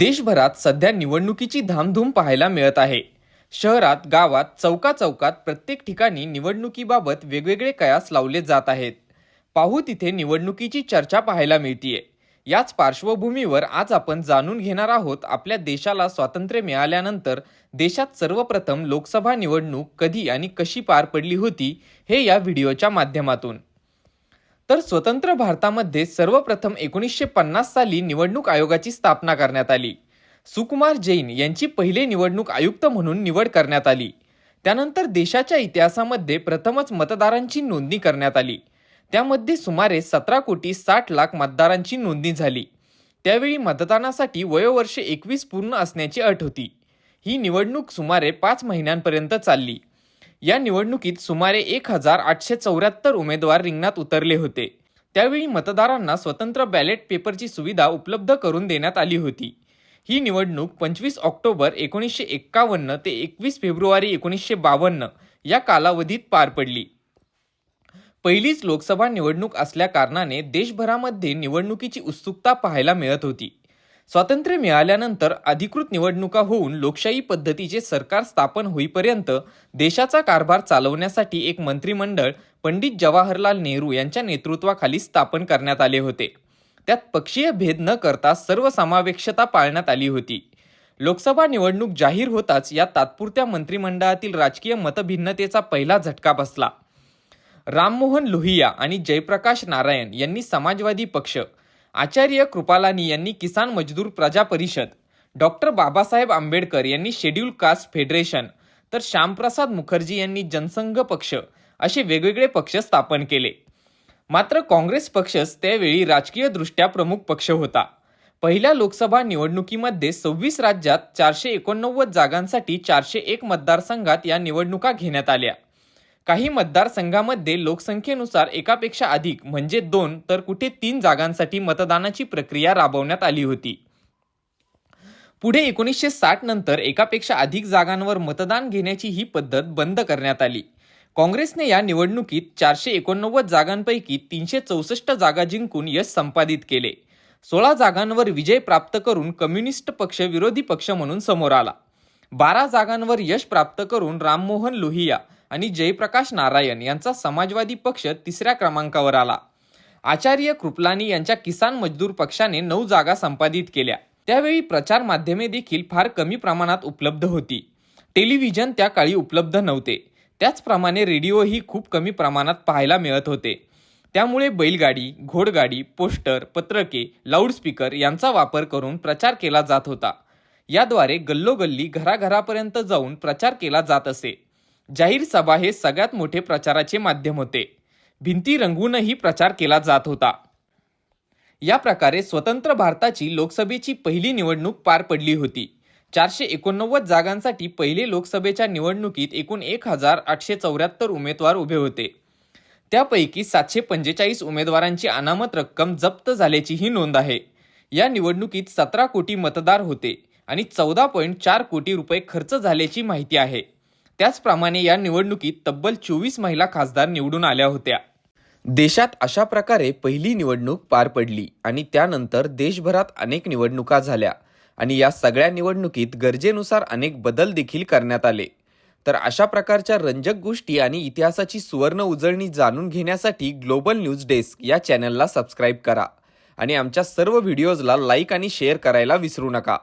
देशभरात सध्या निवडणुकीची धामधूम पाहायला मिळत आहे. शहरात गावात चौका चौकात प्रत्येक ठिकाणी निवडणुकीबाबत वेगवेगळे कयास लावले जात आहेत. पाहू तिथे निवडणुकीची चर्चा पाहायला मिळतीये. याच पार्श्वभूमीवर आज आपण जाणून घेणार आहोत आपल्या देशाला स्वातंत्र्य मिळाल्यानंतर देशात सर्वप्रथम लोकसभा निवडणूक कधी आणि कशी पार पडली होती हे या व्हिडिओच्या माध्यमातून. तर स्वतंत्र भारतामध्ये सर्वप्रथम एकोणीसशे पन्नास साली निवडणूक आयोगाची स्थापना करण्यात आली. सुकुमार जैन यांची पहिले निवडणूक आयुक्त म्हणून निवड करण्यात आली. त्यानंतर देशाच्या इतिहासामध्ये प्रथमच मतदारांची नोंदणी करण्यात आली. त्यामध्ये सुमारे सतरा कोटी साठ लाख मतदारांची नोंदणी झाली. त्यावेळी मतदानासाठी वयोवर्ष एकवीस पूर्ण असण्याची अट होती. ही निवडणूक सुमारे पाच महिन्यांपर्यंत चालली. या निवडणुकीत सुमारे एक हजार आठशे चौऱ्याहत्तर उमेदवार रिंगणात उतरले होते. त्यावेळी मतदारांना स्वतंत्र बॅलेट पेपरची सुविधा उपलब्ध करून देण्यात आली होती. ही निवडणूक पंचवीस ऑक्टोबर एकोणीसशे एक्कावन्न ते एकवीस फेब्रुवारी एकोणीसशे बावन्न या कालावधीत पार पडली. पहिलीच लोकसभा निवडणूक असल्या कारणाने देशभरामध्ये निवडणुकीची उत्सुकता पाहायला मिळत होती. स्वातंत्र्य मिळाल्यानंतर अधिकृत निवडणुका होऊन लोकशाही पद्धतीचे सरकार स्थापन होईपर्यंत देशाचा कारभार चालवण्यासाठी एक मंत्रिमंडळ पंडित जवाहरलाल नेहरू यांच्या नेतृत्वाखाली स्थापन करण्यात आले होते. त्यात पक्षीय भेद न करता सर्वसमावेशकता पाळण्यात आली होती. लोकसभा निवडणूक जाहीर होताच या तात्पुरत्या मंत्रिमंडळातील राजकीय मतभिन्नतेचा पहिला झटका बसला. राममोहन लोहिया आणि जयप्रकाश नारायण यांनी समाजवादी पक्ष आचार्य कृपालानी यांनी किसान मजदूर प्रजा परिषद डॉक्टर बाबासाहेब आंबेडकर यांनी शेड्यूल कास्ट फेडरेशन तर श्यामप्रसाद मुखर्जी यांनी जनसंघ पक्ष असे वेगवेगळे पक्ष स्थापन केले. मात्र काँग्रेस पक्षच त्यावेळी राजकीयदृष्ट्या प्रमुख पक्ष होता. पहिल्या लोकसभा निवडणुकीमध्ये सव्वीस राज्यात चारशे एकोणनव्वद जागांसाठी चारशे एक मतदारसंघात या निवडणुका घेण्यात आल्या. काही मतदारसंघामध्ये लोकसंख्येनुसार एकापेक्षा अधिक म्हणजे दोन तर कुठे तीन जागांसाठी मतदानाची प्रक्रिया राबवण्यात आली होती. पुढे एकोणीसशे साठ नंतर एकापेक्षा अधिक जागांवर मतदान घेण्याची ही पद्धत बंद करण्यात आली. काँग्रेसने या निवडणुकीत चारशे एकोणनव्वद जागांपैकी तीनशे चौसष्ट जागा जिंकून यश संपादित केले. सोळा जागांवर विजय प्राप्त करून कम्युनिस्ट पक्ष विरोधी पक्ष म्हणून समोर आला. बारा जागांवर यश प्राप्त करून राममोहन लोहिया आणि जयप्रकाश नारायण यांचा समाजवादी पक्ष तिसऱ्या क्रमांकावर आला. आचार्य कृपलानी यांच्या किसान मजदूर पक्षाने नऊ जागा संपादित केल्या. त्यावेळी प्रचार माध्यमे देखील फार कमी प्रमाणात उपलब्ध होती. टेलिव्हिजन त्या काळी उपलब्ध नव्हते. त्याचप्रमाणे रेडिओही खूप कमी प्रमाणात पाहायला मिळत होते. त्यामुळे बैलगाडी घोडगाडी पोस्टर पत्रके लाऊडस्पीकर यांचा वापर करून प्रचार केला जात होता. याद्वारे गल्लोगल्ली घराघरापर्यंत जाऊन प्रचार केला जात असे. जाहीर सभा हे सगळ्यात मोठे प्रचाराचे माध्यम होते. भिंती रंगवूनही प्रचार केला जात होता. या प्रकारे स्वतंत्र भारताची लोकसभेची पहिली निवडणूक पार पडली होती. चारशे एकोणनव्वद जागांसाठी पहिले लोकसभेच्या निवडणुकीत एकूण एक हजार आठशे चौऱ्याहत्तर उमेदवार उभे होते. त्यापैकी सातशे पंचेचाळीस उमेदवारांची अनामत रक्कम जप्त झाल्याचीही नोंद आहे. या निवडणुकीत सतरा कोटी मतदार होते आणि चौदा पॉईंट चार कोटी रुपये खर्च झाल्याची माहिती आहे. त्याचप्रमाणे या निवडणुकीत तब्बल चोवीस महिला खासदार निवडून आल्या होत्या. देशात अशा प्रकारे पहिली निवडणूक पार पडली आणि त्यानंतर देशभरात अनेक निवडणुका झाल्या आणि या सगळ्या निवडणुकीत गरजेनुसार अनेक बदल देखील करण्यात आले. तर अशा प्रकारच्या रंजक गोष्टी आणि इतिहासाची सुवर्ण उजळणी जाणून घेण्यासाठी ग्लोबल न्यूज डेस्क या चॅनलला सबस्क्राईब करा आणि आमच्या सर्व व्हिडिओजला लाईक आणि शेअर करायला विसरू नका.